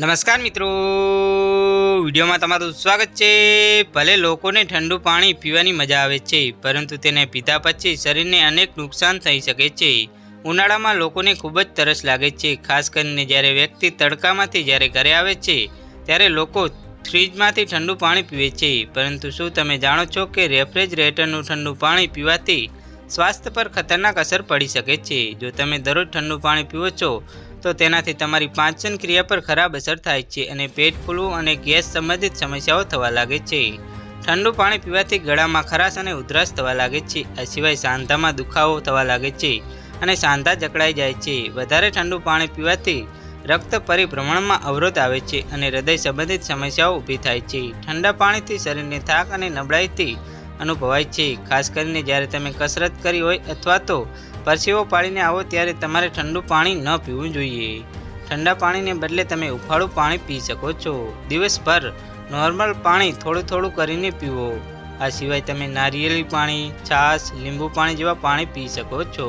નમસ્કાર મિત્રો. વિડીયોમાં તમારું સ્વાગત છે. ભલે લોકોને ઠંડુ પાણી પીવાની મજા આવે છે, પરંતુ તેને પીધા પછી શરીરને અનેક નુકસાન થઈ શકે છે. ઉનાળામાં લોકોને ખૂબ જ તરસ લાગે છે, ખાસ કરીને જ્યારે વ્યક્તિ તડકામાંથી જ્યારે ઘરે આવે છે, ત્યારે લોકો ફ્રીજમાંથી ઠંડુ પાણી પીવે છે. પરંતુ શું તમે જાણો છો કે રેફ્રિજરેટરનું ઠંડુ પાણી પીવાથી સ્વાસ્થ્ય પર ખતરનાક અસર પડી શકે છે? જો તમે દરરોજ ઠંડુ પાણી પીવો છો તો તેનાથી તમારી પાચન ક્રિયા પર ખરાબ અસર થાય છે અને પેટ ફૂલવું અને ગેસ સંબંધિત સમસ્યાઓ થવા લાગે છે. ઠંડુ પાણી પીવાથી ગળામાં ખરાશ અને ઉધરસ થવા લાગે છે. આ સિવાય સાંધામાં દુખાવો થવા લાગે છે અને સાંધા જકડાઈ જાય છે. વધારે ઠંડુ પાણી પીવાથી રક્ત પરિભ્રમણમાં અવરોધ આવે છે અને હૃદય સંબંધિત સમસ્યાઓ ઊભી થાય છે. ઠંડા પાણીથી શરીરને થાક અને નબળાઈથી અનુભવાય છે. ખાસ કરીને જ્યારે તમે કસરત કરી હોય અથવા તો પરસેવો પાડીને આવો ત્યારે તમારે ઠંડુ પાણી ન પીવું જોઈએ. ઠંડા પાણીને બદલે તમે ઉફાળું પાણી પી શકો છો. દિવસભર નોર્મલ પાણી થોડું થોડું કરીને પીવો. આ સિવાય તમે નારિયેળી પાણી, છાશ, લીંબુ પાણી જેવા પાણી પી શકો છો.